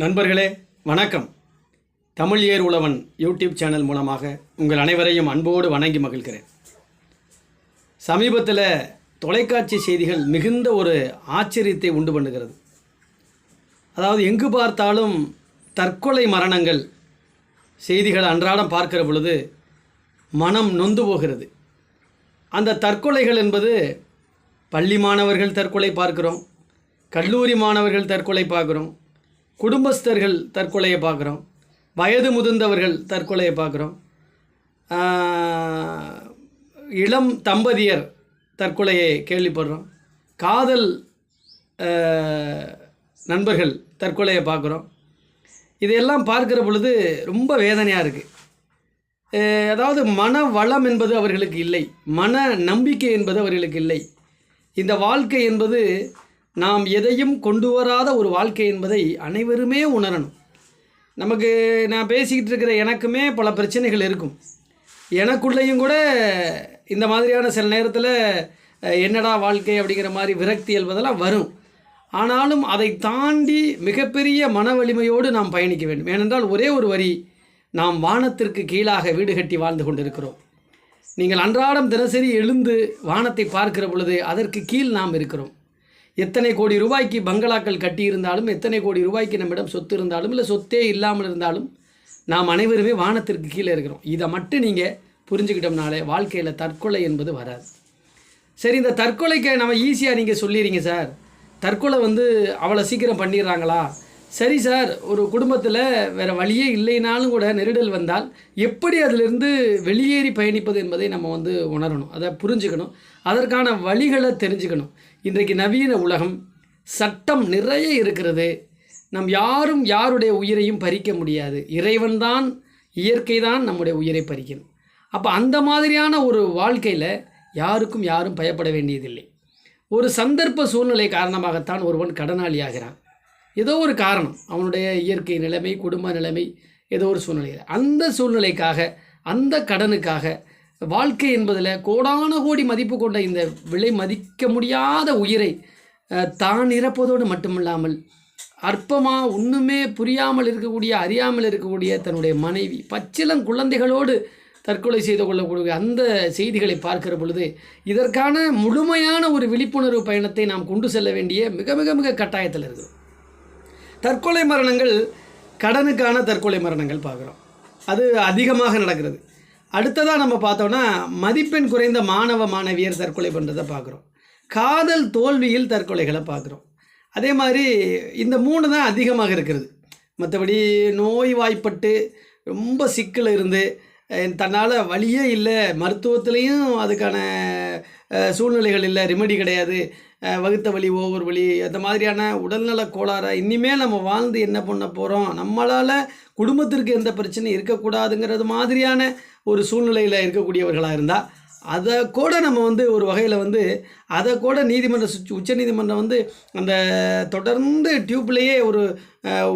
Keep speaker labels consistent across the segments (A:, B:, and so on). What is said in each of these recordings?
A: நண்பர்களே வணக்கம். Tamil Er Uzhavan YouTube channel மூலமாக உங்கள் அனைவரையும் அன்போடு வணங்கி மகிழ்கிறேன். சமீபத்தில் தொலைக்காட்சி செய்திகள் மிகுந்த ஒரு ஆச்சரியத்தை உண்டு பண்ணுகிறது. அதாவது எங்கு பார்த்தாலும் தற்கொலை மரணங்கள் செய்திகள் அன்றாடம் பார்க்கிற பொழுது மனம் நொந்து போகிறது. அந்த தற்கொலைகள் என்பது பள்ளி மாணவர்கள் தற்கொலை பார்க்கிறோம் கல்லூரி மாணவர்கள் தற்கொலை பார்க்குறோம் குடும்பஸ்தர்கள் தற்கொலையை பார்க்குறோம். வயது முதிர்ந்தவர்கள் தற்கொலையை பார்க்குறோம். இளம் தம்பதியர் தற்கொலையை கேள்விப்படுறோம். காதல் நண்பர்கள் தற்கொலையை பார்க்குறோம். இதையெல்லாம் பார்க்குற பொழுது ரொம்ப வேதனையாக இருக்குது அதாவது மன வளம் என்பது அவர்களுக்கு இல்லை. மன நம்பிக்கை என்பது அவர்களுக்கு இல்லை. இந்த வாழ்க்கை என்பது நாம் எதையும் கொண்டு வராத ஒரு வாழ்க்கை என்பதை அனைவருமே உணரணும். நமக்கு நான் பேசிக்கிட்டு இருக்கிற எனக்குமே பல பிரச்சனைகள் இருக்கும். எனக்குள்ளேயும் கூட இந்த மாதிரியான சில நேரத்தில் என்னடா வாழ்க்கை அப்படிங்கிற மாதிரி விரக்தி என்பதெல்லாம் வரும். ஆனாலும் அதை தாண்டி மிகப்பெரிய மன வலிமையோடு நாம் பயணிக்க வேண்டும். ஏனென்றால் ஒரே ஒரு வரி நாம் வானத்திற்கு கீழாக வீடு கட்டி வாழ்ந்து கொண்டிருக்கிறோம். நீங்கள் அன்றாடம் தினசரி எழுந்து வானத்தை பார்க்கிற பொழுது அதற்கு கீழ் நாம் இருக்கிறோம். எத்தனை கோடி ரூபாய்க்கு பங்களாக்கள் கட்டியிருந்தாலும் எத்தனை கோடி ரூபாய்க்கு நம்மிடம் சொத்து இருந்தாலும் இல்லை சொத்தே இல்லாமல் இருந்தாலும் நாம் அனைவருமே வானத்திற்கு கீழே இருக்கிறோம். இதை மட்டும் நீங்கள் புரிஞ்சுக்கிட்டோம்னாலே வாழ்க்கையில் தற்கொலை என்பது வராது. சரி இந்த தற்கொலைக்கு நம்ம ஈஸியாக நீங்கள் சொல்லிடுறீங்க சார். தற்கொலை வந்து அவ்வளோ சீக்கிரம் பண்ணிடுறாங்களா? சரி சார் ஒரு குடும்பத்தில் வேறு வழியே இல்லைனாலும் கூட நெருடல் வந்தால் எப்படி அதிலிருந்து வெளியேறி பயணிப்பது என்பதை நம்ம வந்து உணரணும். அதை புரிஞ்சுக்கணும். அதற்கான வழிகளை தெரிஞ்சுக்கணும். இன்றைக்கு நவீன உலகம் சட்டம் நிறைய இருக்கிறது. நம் யாரும் யாருடைய உயிரையும் பறிக்க முடியாது. இறைவன்தான் இயற்கை தான் நம்முடைய உயிரை பறிக்கணும் அப்போ அந்த மாதிரியான ஒரு வாழ்க்கையில் யாருக்கும் யாரும் பயப்பட வேண்டியதில்லை. ஒரு சந்தர்ப்ப சூழ்நிலை காரணமாகத்தான் ஒருவன் கடனாளியாகிறான் ஏதோ ஒரு காரணம் அவனுடைய இயற்கை நிலைமை குடும்ப நிலைமை ஏதோ ஒரு சூழ்நிலை அந்த சூழ்நிலைக்காக அந்த கடனுக்காக வாழ்க்கை என்பதில் கோடான கோடி மதிப்பு கொண்ட இந்த விலை மதிக்க முடியாத உயிரை தான் இறப்பதோடு மட்டுமில்லாமல் அற்பமாக ஒன்றுமே புரியாமல் இருக்கக்கூடிய அறியாமல் இருக்கக்கூடிய தன்னுடைய மனைவி பச்சிலம் குழந்தைகளோடு தற்கொலை செய்து கொள்ளக்கூடிய அந்த செய்திகளை பார்க்கிற பொழுது இதற்கான முழுமையான ஒரு விழிப்புணர்வு பயணத்தை நாம் கொண்டு செல்ல வேண்டிய மிக மிக மிக கட்டாயத்தில் இருக்குது தற்கொலை மரணங்கள் கடனுக்கான தற்கொலை மரணங்கள் பார்க்குறோம். அது அதிகமாக நடக்கிறது. அடுத்ததாக நம்ம பார்த்தோன்னா மதிப்பெண் குறைந்த மாணவ மாணவியர் தற்கொலை பண்ணுறதை பார்க்குறோம். காதல் தோல்வியில் தற்கொலைகளை பார்க்குறோம். அதே மாதிரி இந்த மூணு தான் அதிகமாக இருக்கிறது. மற்றபடி நோய்வாய்ப்பட்டு ரொம்ப சிக்கல் இருந்து தன்னால் வழியே இல்லை மருத்துவத்துலேயும் அதுக்கான சூழ்நிலைகள் இல்லை ரெமெடி கிடையாது. வகுத்த வழி ஓவர் வலி அந்த மாதிரியான உடல்நல கோளாறை இனிமேல் நம்ம வாழ்ந்து என்ன பண்ண போகிறோம் நம்மளால் குடும்பத்திற்கு எந்த பிரச்சனையும் இருக்கக்கூடாதுங்கிறது மாதிரியான ஒரு சூழ்நிலையில் இருக்கக்கூடியவர்களாக இருந்தால் அதை கூட நம்ம வந்து ஒரு வகையில் வந்து அதை கூட நீதிமன்ற சுச்சு உச்ச நீதிமன்றம் வந்து அந்த தொடர்ந்து டியூப்லேயே ஒரு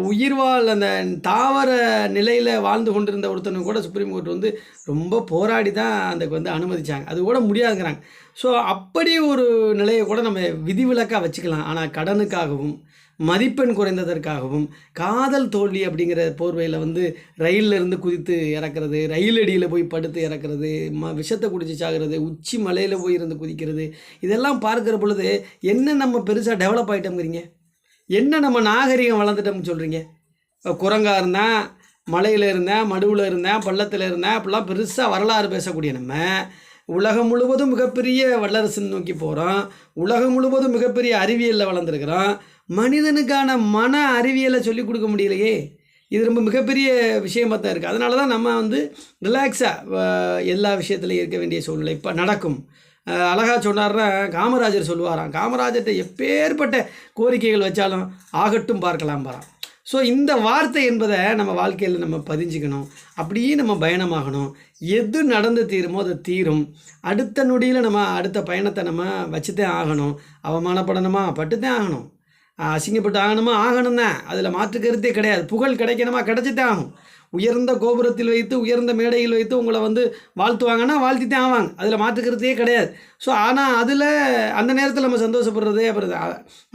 A: உயிர் உயிர்வாழ் அந்த தாவர நிலையில் வாழ்ந்து கொண்டிருந்த ஒருத்தனுக்கு கூட சுப்ரீம் கோர்ட் வந்து ரொம்ப போராடி தான் அதுக்கு வந்து அனுமதிச்சாங்க. அது கூட முடியாதுங்கிறாங்க. ஸோ அப்படி ஒரு நிலையை கூட நம்ம விதிவிலக்காக வச்சுக்கலாம். ஆனால் கடனுக்காகவும் மதிப்பெண் குறைந்ததற்காகவும் காதல் தோல்வி அப்படிங்கிற போர்வையில் வந்து ரயில்ல இருந்து குதித்து இறக்குறது ரயில் அடியில் போய் படுத்து இறக்குறது ம விஷத்தை குடிச்சு சாகிறது உச்சி மலையில் போய் இருந்து குதிக்கிறது இதெல்லாம் பார்க்குற பொழுது என்ன நம்ம பெருசாக டெவலப் ஆகிட்டோங்கிறீங்க என்ன நம்ம நாகரிகம் வளர்ந்துட்டோம்னு சொல்கிறீங்க குரங்கா இருந்தால் மலையில் இருந்தேன் மடுவில் இருந்தேன் பள்ளத்தில் இருந்தேன் அப்படிலாம் பெருசாக வரலாறு பேசக்கூடிய நம்ம உலகம் முழுவதும் மிகப்பெரிய வல்லரசுன்னு நோக்கி போகிறோம் உலகம் முழுவதும் மிகப்பெரிய அறிவியலில் வளர்ந்துருக்கிறோம் மனிதனுக்கான மன அறிவியலை சொல்லிக் கொடுக்க முடியலையே. இது ரொம்ப மிகப்பெரிய விஷயமாக தான் இருக்குது அதனால தான் நம்ம வந்து ரிலாக்ஸாக எல்லா விஷயத்துலையும் இருக்க வேண்டிய சூழ்நிலை இப்போ நடக்கும். அழகாக சொன்னார்னா காமராஜர் சொல்லுவாராம். காமராஜர்கிட்ட எப்பேற்பட்ட கோரிக்கைகள் வச்சாலும் ஆகட்டும் பார்க்கலாம் பாராம். ஸோ இந்த வார்த்தை என்பதை நம்ம வாழ்க்கையில் நம்ம பதிஞ்சுக்கணும். அப்படியே நம்ம பயணமாகணும். எது நடந்து தீருமோ அது தீரும். அடுத்த நொடியில் நம்ம அடுத்த பயணத்தை நம்ம வச்சுதான் ஆகணும். அவமானப்படணுமா? பட்டுத்தான் ஆகணும். அசிங்கப்பட்டு ஆகணுமா? ஆகணும் தான் அதில் மாற்று கருத்தே கிடையாது. புகழ் கிடைக்கணுமா? கிடைச்சித்தான் ஆகும் உயர்ந்த கோபுரத்தில் வைத்து உயர்ந்த மேடையில் வைத்து உங்களை வந்து வாழ்த்துவாங்கன்னா வாழ்த்தித்தான் ஆவாங்க. அதில் மாற்றுக்கிறதே கிடையாது. ஸோ ஆனால் அதில் அந்த நேரத்தில் நம்ம சந்தோஷப்படுறதே அப்புறம்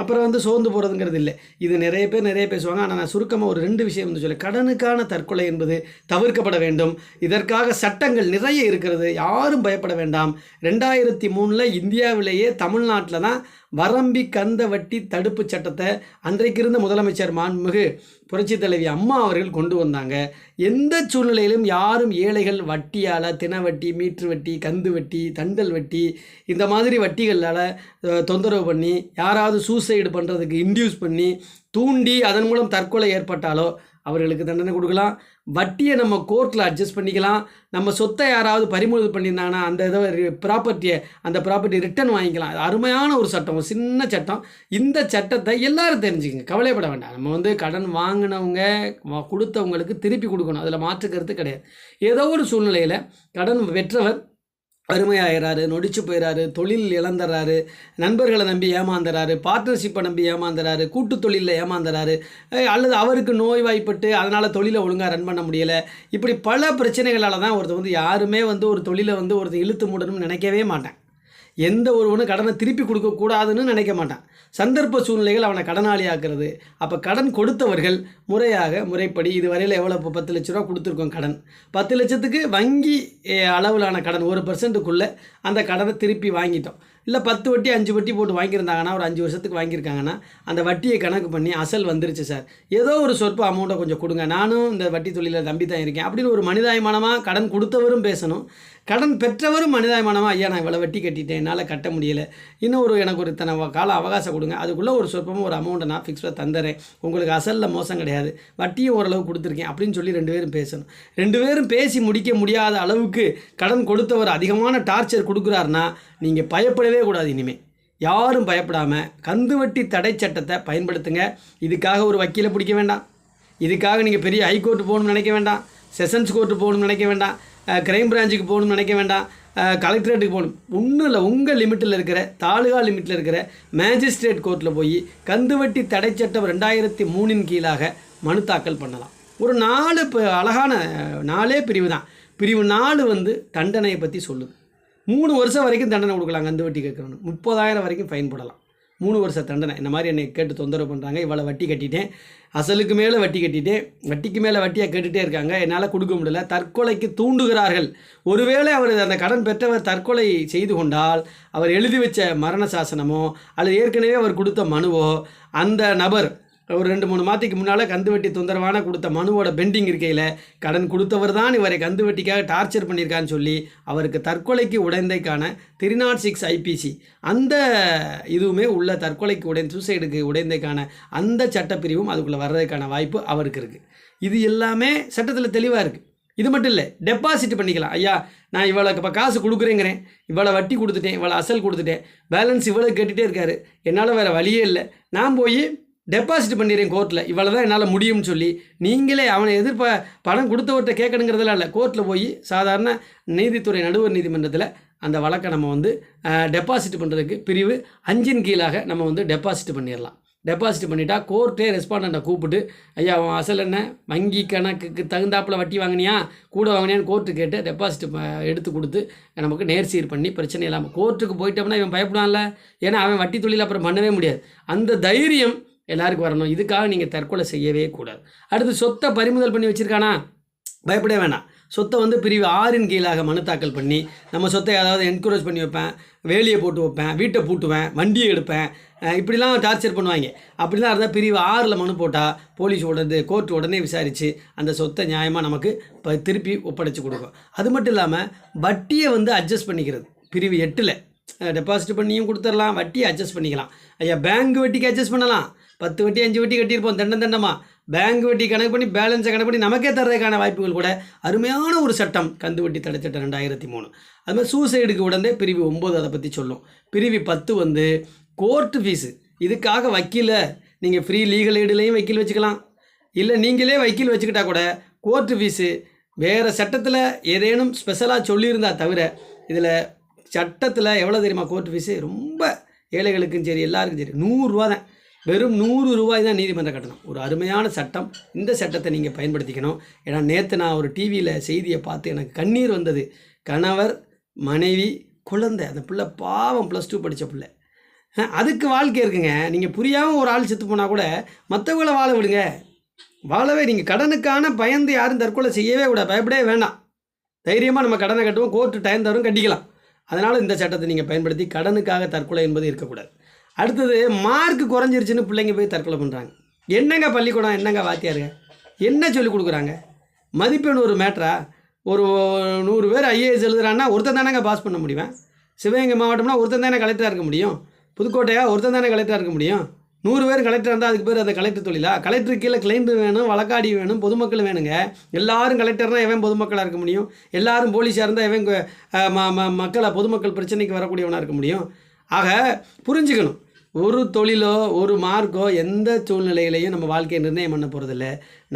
A: அப்புறம் வந்து சோர்ந்து போகிறதுங்கிறது இல்லை. இது நிறைய பேர் நிறைய பேசுவாங்க. ஆனால் நான் சுருக்கமாக ஒரு ரெண்டு விஷயம் வந்து சொல்லி கடனுக்கான தற்கொலை என்பது தவிர்க்கப்பட வேண்டும். இதற்காக சட்டங்கள் நிறைய இருக்கிறது. யாரும் பயப்பட வேண்டாம். ரெண்டாயிரத்தி மூணில் இந்தியாவிலேயே தமிழ்நாட்டில் தான் வரம்பி கந்த வட்டி தடுப்பு சட்டத்தை அன்றைக்கு இருந்த முதலமைச்சர் மாண்புமிகு புரட்சித் தலைவி அம்மா அவர்கள் கொண்டு வந்தாங்க. எந்த சூழ்நிலையிலும் யாரும் ஏழைகள் வட்டியால் தின வட்டி மீட்ரு வட்டி கந்து வட்டி தண்டல் வட்டி இந்த மாதிரி வட்டிகளால் தொந்தரவு பண்ணி யாராவது சூசைடு பண்ணுறதுக்கு இன்டியூஸ் பண்ணி தூண்டி அதன் மூலம் தற்கொலை ஏற்பட்டாலோ அவர்களுக்கு தண்டனை கொடுக்கலாம். வட்டியை நம்ம கோர்ட்டில் அட்ஜஸ்ட் பண்ணிக்கலாம். நம்ம சொத்தை யாராவது பறிமுதல் பண்ணியிருந்தாங்கன்னா அந்த இதை ப்ராப்பர்ட்டியை அந்த ப்ராப்பர்ட்டி ரிட்டர்ன் வாங்கிக்கலாம். அது அருமையான ஒரு சட்டம் ஒரு சின்ன சட்டம். இந்த சட்டத்தை எல்லோரும் தெரிஞ்சுக்கங்க. கவலைப்பட வேண்டாம். நம்ம வந்து கடன் வாங்கினவங்க கொடுத்தவங்களுக்கு திருப்பி கொடுக்கணும். அதில் மாற்று கருத்து கிடையாது. ஏதோ ஒரு சூழ்நிலையில் கடன் வெற்றவர் அருமையாகிறாரு நொடிச்சு போயிறாரு தொழில் இழந்துறாரு நண்பர்களை நம்பி ஏமாந்துறாரு பார்ட்னர்ஷிப்பை நம்பி ஏமாந்துறாரு கூட்டு தொழிலில் ஏமாந்துறாரு. அல்லது அவருக்கு நோய்வாய்ப்பட்டு அதனால் தொழிலை ஒழுங்காக ரன் பண்ண முடியலை. இப்படி பல பிரச்சனைகளால் தான் ஒருத்தர் வந்து யாருமே வந்து ஒரு தொழிலை வந்து ஒருத்தர் இழுத்து மூடணும்னு நினைக்கவே மாட்டேன். எந்த ஒருவனும் கடனை திருப்பி கொடுக்கக்கூடாதுன்னு நினைக்க மாட்டான். சந்தர்ப்ப சூழ்நிலைகள் அவனை கடனாளி ஆக்குறது அப்போ கடன் கொடுத்தவர்கள் முறையாக முறைப்படி இதுவரையில் எவ்வளோ இப்போ பத்து லட்ச ரூபா கொடுத்துருக்கோம் கடன். பத்து லட்சத்துக்கு வங்கி அளவிலான கடன் ஒரு பர்சன்ட்டுக்குள்ளே அந்த கடனை திருப்பி வாங்கிட்டோம். இல்லை பத்து வட்டி அஞ்சு வட்டி போட்டு வாங்கியிருந்தாங்கன்னா ஒரு அஞ்சு வருஷத்துக்கு வாங்கியிருக்காங்கன்னா அந்த வட்டியை கணக்கு பண்ணி அசல் வந்துருச்சு சார். ஏதோ ஒரு சொற்ப அமௌண்ட்டை கொஞ்சம் கொடுங்க. நானும் இந்த வட்டி தொழிலில் நம்பி தான் இருக்கேன். அப்படின்னு ஒரு மனிதாயமானமாக கடன் கொடுத்தவரும் பேசணும். கடன் பெற்றவரும் மனிதாயமானமாக ஐயா நான் இவ்வளோ வட்டி கட்டிட்டேன் என்னால் கட்ட முடியலை. இன்னும் ஒரு எனக்கு ஒரு இத்தனை கால அவகாசம் கொடுங்க. அதுக்குள்ளே ஒரு சொற்பமாக ஒரு அமௌண்ட்டை நான் ஃபிக்ஸாக தந்துடுறேன் உங்களுக்கு அசலில் மோசம் கிடையாது. வட்டியும் ஓரளவு கொடுத்துருக்கேன் அப்படின்னு சொல்லி ரெண்டு பேரும் பேசணும். ரெண்டு பேரும் பேசி முடிக்க முடியாத அளவுக்கு கடன் கொடுத்தவர் அதிகமான டார்ச்சர் கொடுக்குறாருன்னா நீங்கள் பயப்படவே கூடாது இனிமேல் யாரும் பயப்படாமல் கந்து வட்டி தடை சட்டத்தை பயன்படுத்துங்க. இதுக்காக ஒரு வக்கீலை பிடிக்க வேண்டாம். இதுக்காக நீங்கள் பெரிய ஹைகோர்ட்டு போகணும்னு நினைக்க வேண்டாம். செஷன்ஸ் கோர்ட்டு போகணும்னு நினைக்க வேண்டாம். கிரைம் பிரான்ச்சுக்கு போகணும்னு நினைக்க வேண்டாம். கலெக்டரேட்டுக்கு போகணும். ஒன்றும் இல்லை உங்கள் லிமிட்டில் இருக்கிற தாலுகா லிமிட்டில் இருக்கிற மேஜிஸ்ட்ரேட் கோர்ட்டில் போய் கந்துவட்டி தடை சட்டம் ரெண்டாயிரத்தி மூணின் கீழாக மனு தாக்கல் பண்ணலாம். ஒரு நாலு இப்போ அழகான நாலே பிரிவு தான். பிரிவு நாலு வந்து தண்டனையை பற்றி சொல்லுது. மூணு வருஷம் வரைக்கும் தண்டனை கொடுக்கலாம் கந்துவட்டி கேட்கணும் கேட்குறவனு. முப்பதாயிரம் வரைக்கும் ஃபைன் போடலாம். மூணு வருஷ தண்டனை. இந்த மாதிரி என்னை கேட்டு தொந்தரவு பண்ணுறாங்க இவ்வளோ வட்டி கட்டிட்டேன். அசலுக்கு மேலே வட்டி கட்டிட்டேன். வட்டிக்கு மேலே வட்டியாக கேட்டுகிட்டே இருக்காங்க. என்னால் கொடுக்க முடியல. தற்கொலைக்கு தூண்டுகிறார்கள். ஒருவேளை அவர் அந்த கடன் பெற்றவர் தற்கொலை செய்து கொண்டால் அவர் எழுதி வச்ச மரண சாசனமோ அல்லது ஏற்கனவே அவர் கொடுத்த மனுவோ அந்த நபர் ஒரு ரெண்டு மூணு மாதத்துக்கு முன்னால் கந்து வட்டி தொந்தரவான கொடுத்த மனுவோட பெண்டிங் இருக்கையில் கடன் கொடுத்தவர் தான் இவரை கந்து வட்டிக்காக டார்ச்சர் பண்ணியிருக்கான்னு சொல்லி அவருக்கு தற்கொலைக்கு உடைந்தைக்கான த்ரீ நாட் சிக்ஸ் ஐபிசி. அந்த இதுவுமே உள்ள தற்கொலைக்கு உடை சூசைடுக்கு உடைந்தைக்கான அந்த சட்டப்பிரிவும் அதுக்குள்ளே வர்றதுக்கான வாய்ப்பு அவருக்கு இருக்குது இது எல்லாமே சட்டத்தில் தெளிவாக இருக்குது இது மட்டும் இல்லை டெபாசிட் பண்ணிக்கலாம். ஐயா நான் இவ்வளோ இப்போ காசு கொடுக்குறேங்கிறேன். இவ்வளோ வட்டி கொடுத்துட்டேன் இவ்வளோ அசல் கொடுத்துட்டேன். பேலன்ஸ் இவ்வளோ கேட்டுகிட்டே இருக்காரு. என்னால் வேறு வழியே இல்லை. நான் போய் டெபாசிட் பண்ணிடுறேன் கோர்ட்டில் இவ்வளோ தான் என்னால் முடியும்னு சொல்லி நீங்களே அவனை எதிர்ப்ப பணம் கொடுத்தவர்கிட்ட கேட்கணுங்கிறதெல்லாம் இல்லை. கோர்ட்டில் போய் சாதாரண நீதித்துறை நடுவர் நீதிமன்றத்தில் அந்த வழக்கை நம்ம வந்து டெபாசிட் பண்ணுறதுக்கு பிரிவு அஞ்சின் கீழாக நம்ம வந்து டெபாசிட் பண்ணிடலாம். டெபாசிட் பண்ணிட்டா கோர்ட்டே ரெஸ்பாண்டண்ட்டை கூப்பிட்டு ஐயா அவன் அசல் என்ன? வங்கி கணக்குக்கு தகுந்தாப்பில் வட்டி வாங்கினியா? கூட வாங்கினியான்னு கோர்ட்டு கேட்டு டெபாசிட் எடுத்து கொடுத்து நமக்கு நேர்சீர் பண்ணி பிரச்சனை இல்லாமல் கோர்ட்டுக்கு போயிட்டோம்னா இவன் பயப்படான்ல ஏன்னா அவன் வட்டி தொழில் அப்புறம் பண்ணவே முடியாது. அந்த தைரியம் எல்லாருக்கும் வரணும். இதுக்காக நீங்கள் தற்கொலை செய்யவே கூடாது. அடுத்து சொத்தை பறிமுதல் பண்ணி வச்சுருக்கானா? பயப்பட வேணாம். சொத்தை வந்து பிரிவு ஆறின் கீழாக மனு தாக்கல் பண்ணி நம்ம சொத்தை ஏதாவது என்கரேஜ் பண்ணி வைப்பேன் வேலியை போட்டு வைப்பேன் வீட்டை பூட்டுவேன் வண்டியை எடுப்பேன் இப்படிலாம் டார்ச்சர் பண்ணுவாங்க. அப்படிலாம் இருந்தால் பிரிவு ஆறில் மனு போட்டால் போலீஸ் உடனே கோர்ட் உடனே விசாரித்து அந்த சொத்தை நியாயமாக நமக்கு இப்போ திருப்பி ஒப்படைச்சு கொடுக்கும். அது மட்டும் இல்லாமல் வட்டியை வந்து அட்ஜஸ்ட் பண்ணிக்கிறது. பிரிவு எட்டில். டெபாசிட் பண்ணியும் கொடுத்துடலாம் வட்டியை அட்ஜஸ்ட் பண்ணிக்கலாம். ஐயா பேங்க் வட்டிக்கு அட்ஜஸ்ட் பண்ணலாம். பத்து வட்டி அஞ்சு வட்டி கட்டியிருப்போம். தண்டம் தண்டமா. பேங்க் வட்டி கணக்கு பண்ணி பேலன்ஸை கணக்கு பண்ணி நமக்கே தர்றதுக்கான வாய்ப்புகள் கூட அருமையான ஒரு சட்டம் கந்து வட்டி தடை சட்டம் ரெண்டாயிரத்தி மூணு. அது மாதிரி சூசைடுக்கு உடனே பிரிவு ஒம்பது அதை பற்றி சொல்லும். பிரிவு பத்து வந்து கோர்ட்டு ஃபீஸு இதுக்காக வக்கீல நீங்கள் ஃப்ரீ லீகல் எய்டுலேயும் வக்கீல் வச்சுக்கலாம். இல்லை நீங்களே வக்கீல் வச்சுக்கிட்டா கூட கோர்ட்டு ஃபீஸு வேறு சட்டத்தில் ஏதேனும் ஸ்பெஷலாக சொல்லியிருந்தா தவிர இதில் சட்டத்தில் எவ்வளோ தெரியுமா கோர்ட் ஃபீஸு ரொம்ப ஏழைகளுக்கும் சரி எல்லாருக்கும் சரி நூறுரூவா தான் வெறும் நூறு ரூபாய் தான் நீதிமன்ற கட்டணம். ஒரு அருமையான சட்டம். இந்த சட்டத்தை நீங்கள் பயன்படுத்திக்கணும். ஏன்னா நேற்று நான் ஒரு டிவியில் செய்தியை பார்த்து எனக்கு கண்ணீர் வந்தது. கணவர் மனைவி குழந்தை அந்த பிள்ளை பாவம் ப்ளஸ் டூ படித்த பிள்ளை. அதுக்கு வாழ்க்கை இருக்குங்க. நீங்கள் புரியாமல் ஒரு ஆள் செத்து போனால் கூட மற்றவங்கள வாழ விடுங்க. வாழவே நீங்கள் கடனுக்கான பயந்து யாரும் தற்கொலை செய்யவே கூட பயப்படவே வேண்டாம். தைரியமாக நம்ம கடனை கட்டுவோம். கோர்ட்டு டைம் தரும் கட்டிக்கலாம் அதனால் இந்த சட்டத்தை நீங்கள் பயன்படுத்தி கடனுக்காக தற்கொலை என்பது இருக்கக்கூடாது. அடுத்தது மார்க் குறைஞ்சிருச்சுன்னு பிள்ளைங்க போய் தற்கொலை பண்ணுறாங்க என்னங்க பள்ளிக்கூடம்? என்னங்க வாத்தியாருங்க என்ன சொல்லி கொடுக்குறாங்க? மதிப்பெண் ஒரு மேட்ரா ஒரு நூறு பேர் ஐஏஎஸ் எழுதுறான்னா ஒருத்தன் தானேங்க பாஸ் பண்ண முடியும்? சிவகங்கை மாவட்டம்னா ஒருத்தன் தானே கலெக்டராக இருக்க முடியும்? புதுக்கோட்டையாக ஒருத்தன் தானே கலெக்டராக இருக்க முடியும்? நூறு பேர் கலெக்டர் இருந்தால் அதுக்கு பேர் அந்த கலெக்டர் தொழிலா? கலெக்டர் கீழே கிளைண்ட் வேணும் வழக்காடி வேணும் பொதுமக்கள் வேணுங்க. எல்லாரும் கலெக்டர்னால் எவன் பொதுமக்களாக இருக்க முடியும்? எல்லாரும் போலீஸாக இருந்தால் எவன் ம மக்களை பொதுமக்கள் பிரச்சனைக்கு வரக்கூடியவனாக இருக்க முடியும்? ஆக புரிஞ்சுக்கணும். ஒரு தொழிலோ ஒரு மார்க்கோ எந்த சூழ்நிலையிலையும் நம்ம வாழ்க்கையை நிர்ணயம் பண்ண போகிறதில்ல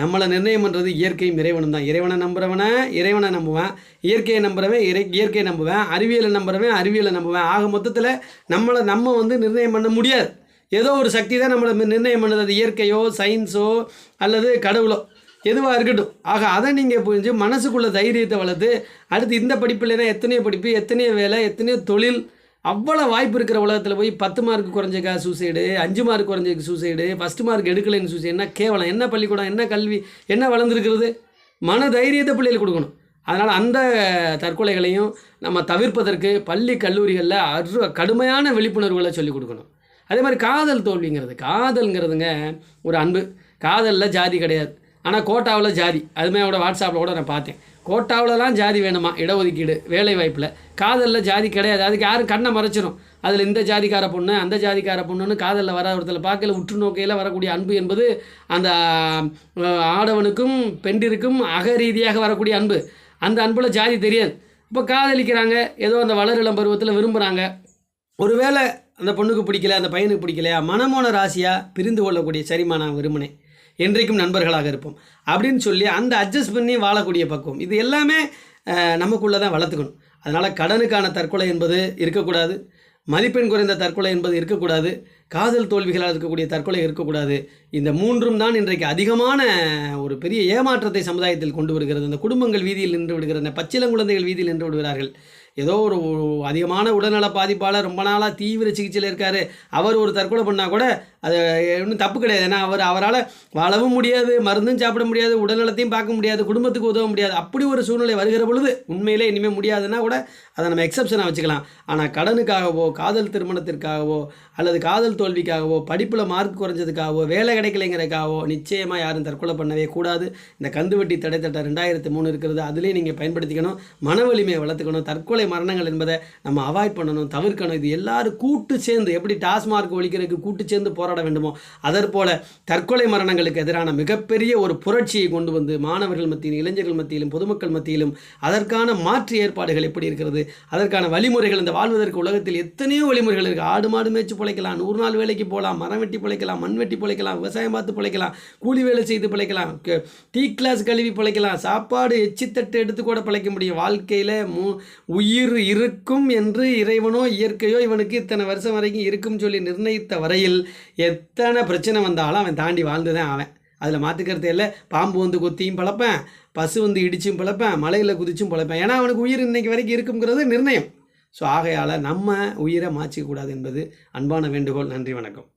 A: நம்மளை நிர்ணயம் பண்ணுறது இயற்கையும் இறைவனும் தான். இறைவனை நம்புறவனை இறைவனை நம்புவேன். இயற்கையை நம்புறவன் இறை இயற்கையை நம்புவேன். அறிவியலை நம்புறவன் அறிவியலை நம்புவேன். ஆக மொத்தத்தில் நம்மளை நம்ம வந்து நிர்ணயம் பண்ண முடியாது. ஏதோ ஒரு சக்தி தான் நம்மளை நிர்ணயம் பண்ணுது. அது இயற்கையோ சயின்ஸோ அல்லது கடவுளோ. எதுவாக இருக்கட்டும். ஆக அதை நீங்கள் புரிஞ்சு மனசுக்குள்ள தைரியத்தை வளர்த்து அடுத்து இந்த படிப்பு இல்லைன்னா எத்தனையோ படிப்பு எத்தனையோ வேலை எத்தனையோ தொழில் அவ்வளோ வாய்ப்பு இருக்கிற உலகத்தில் போய் பத்து மார்க் குறைஞ்சக்கா சூசைடு அஞ்சு மார்க் குறைஞ்சக்கு சூசைடு ஃபஸ்ட்டு மார்க் எடுக்கலைன்னு சூசைடுனா கேவலம் என்ன பள்ளிக்கூடம் என்ன கல்வி என்ன வளர்ந்துருக்கிறது? மன தைரியத்தை பிள்ளைகளுக்கு கொடுக்கணும். அதனால் அந்த தற்கொலைகளையும் நம்ம தவிர்ப்பதற்கு பள்ளி கல்லூரிகளில் அரு கடுமையான விழிப்புணர்வுகளை சொல்லிக் கொடுக்கணும். அதே மாதிரி காதல் தோல்விங்கிறது காதல்ங்கிறதுங்க ஒரு அன்பு. காதலில் ஜாதி கிடையாது. ஆனால் கோட்டாவில் ஜாதி. அதுமாதிரி அவட வாட்ஸ்அப்பில் கூட நான் பார்த்தேன். கோட்டாவிலலாம் ஜாதி வேணுமா? இடஒதுக்கீடு வேலை வாய்ப்பில் காதலில் ஜாதி கிடையாது. அதுக்கு யாரும் கண்ணை மறைச்சிரும். அதில் இந்த ஜாதிக்கார பொண்ணு அந்த ஜாதிக்கார பொண்ணுன்னு காதலில் வர ஒருத்தர் பார்க்கல உற்று நோக்கையில் வரக்கூடிய அன்பு என்பது அந்த ஆடவனுக்கும் பெண்டிற்கும் அக ரீதியாக வரக்கூடிய அன்பு. அந்த அன்பில் ஜாதி தெரியாது. இப்போ காதலிக்கிறாங்க. ஏதோ அந்த வளரிளம் பருவத்தில் விரும்புகிறாங்க ஒருவேளை அந்த பொண்ணுக்கு பிடிக்கல அந்த பையனுக்கு பிடிக்கலையா? மனமோன ராசியாக பிரிந்து கொள்ளக்கூடிய சரிமா நான் விரும்பினேன் என்றைக்கும் நண்பர்களாக இருப்போம். அப்படின்னு சொல்லி அந்த அட்ஜஸ்ட் பண்ணி வாழக்கூடிய பக்குவம். இது எல்லாமே நமக்குள்ளே தான் வளர்த்துக்கணும். அதனால் கடனுக்கான தற்கொலை என்பது இருக்கக்கூடாது. மதிப்பெண் குறைந்த தற்கொலை என்பது இருக்கக்கூடாது. காதல் தோல்விகளால் இருக்கக்கூடிய தற்கொலை இருக்கக்கூடாது. இந்த மூன்றும் தான் இன்றைக்கு அதிகமான ஒரு பெரிய ஏமாற்றத்தை சமுதாயத்தில் கொண்டு வருகிறது. இந்த குடும்பங்கள் வீதியில் நின்று விடுகிறது இந்த பச்சிலங்குழந்தைகள் வீதியில் நின்று விடுகிறார்கள். ஏதோ ஒரு அதிகமான உடல்நல பாதிப்பால் ரொம்ப நாளாக தீவிர சிகிச்சையில் இருக்கார். அவர் ஒரு தற்கொலை பண்ணால் கூட அது ஒன்றும் தப்பு கிடையாது. ஏன்னா அவர் அவரால் வாழவும் முடியாது மருந்தும் சாப்பிட முடியாது உடல்நலத்தையும் பார்க்க முடியாது குடும்பத்துக்கு உதவ முடியாது. அப்படி ஒரு சூழ்நிலை வருகிற பொழுது உண்மையிலே இனிமேல் முடியாதுன்னா கூட அதை நம்ம எக்ஸப்ஷனாக வச்சுக்கலாம். ஆனால் கடனுக்காகவோ காதல் திருமணத்திற்காகவோ அல்லது காதல் தோல்விக்காகவோ படிப்பில் மார்க் குறைஞ்சதுக்காகவோ வேலை கிடைக்கலைங்கிறதுக்காகவோ நிச்சயமாக யாரும் தற்கொலை பண்ணவே கூடாது. இந்த கந்துவட்டி தடை தட்டை ரெண்டாயிரத்து மூணு இருக்கிறது அதுலேயும் நீங்கள் பயன்படுத்திக்கணும். மன வலிமையை வளர்த்துக்கணும். தற்கொலை மரணங்கள் என்பதை நம்ம அவாய்ட் பண்ணணும் தவிர்க்கணும். இது எல்லாரும் கூட்டு சேர்ந்து எப்படி டாஸ்மார்க் ஒழிக்கிறதுக்கு கூட்டு சேர்ந்து போராட வேண்டுமோ அதற்போல தற்கொலை மரணங்களுக்கு எதிரான மிகப்பெரிய ஒரு புரட்சியை கொண்டு வந்து மாணவர்கள் மத்தியிலும் இளைஞர்கள் மத்தியிலும் பொதுமக்கள் மத்தியிலும் அதற்கான மாற்று ஏற்பாடுகள் எப்படி இருக்கிறது அதற்கான வழிமுறைகள் இந்த வாழ்வதற்கு உலகத்தில் எத்தனையோ வழிமுறைகள் இருக்குது ஆடு மாடு மேய்ச்சி பிழைக்கலாம் நூறு நாள் வேலைக்கு போகலாம் மரம் வெட்டி பிழைக்கலாம் மண் வெட்டி பிழைக்கலாம் விவசாயம் பார்த்து பிழைக்கலாம் கூலி வேலை செய்து பிழைக்கலாம் டீ கிளாஸ் கழுவி பிழைக்கலாம் சாப்பாடு எச்சித்தட்டு எடுத்து கூட பிழைக்க முடியும். வாழ்க்கையில் மு உயிர் உயிர் இருக்கும் என்று இறைவனோ இயற்கையோ இவனுக்கு இத்தனை வருஷம் வரைக்கும் இருக்கும்னு சொல்லி நிர்ணயித்த வரையில் எத்தனை பிரச்சனை வந்தாலும் அவன் தாண்டி வாழ்ந்து தான் அவன் அதில் மாற்றுக்கிறது இல்லை. பாம்பு வந்து கொத்தியும் பழப்பேன் பசு வந்து இடிச்சும் பழப்பேன் மலையில் குதிச்சும் பழப்பேன். ஏன்னா அவனுக்கு உயிர் இன்னைக்கு வரைக்கும் இருக்குங்கிறது நிர்ணயம். ஸோ ஆகையால் நம்ம உயிரை மாற்றிக்கூடாது என்பது அன்பான வேண்டுகோள். நன்றி வணக்கம்.